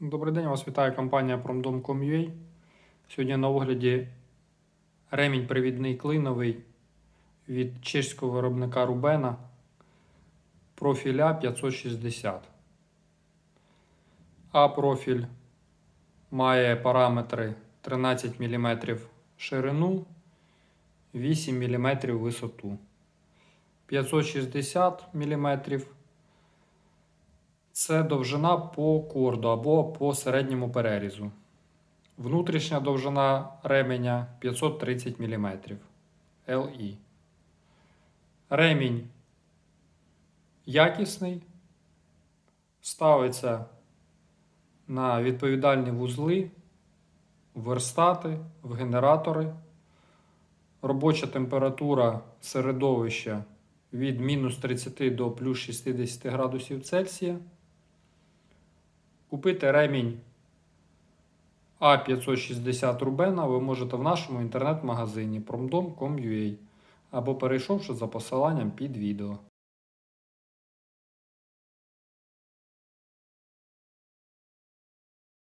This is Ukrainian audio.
Добрий день, вас вітає компанія Promdom.com.ua. Сьогодні на огляді ремінь привідний клиновий від чеського виробника Rubena профіля 560. А профіль має параметри 13 мм ширину, 8 мм висоту. 560 мм це довжина по корду або по середньому перерізу. Внутрішня довжина ременя 530 мм LI. Ремінь якісний. Ставиться на відповідальні вузли, верстати, в генератори. Робоча температура середовища від мінус 30 до плюс 60 градусів Цельсія. Купити ремінь А560 Рубена ви можете в нашому інтернет-магазині promdom.com.ua або перейшовши за посиланням під відео.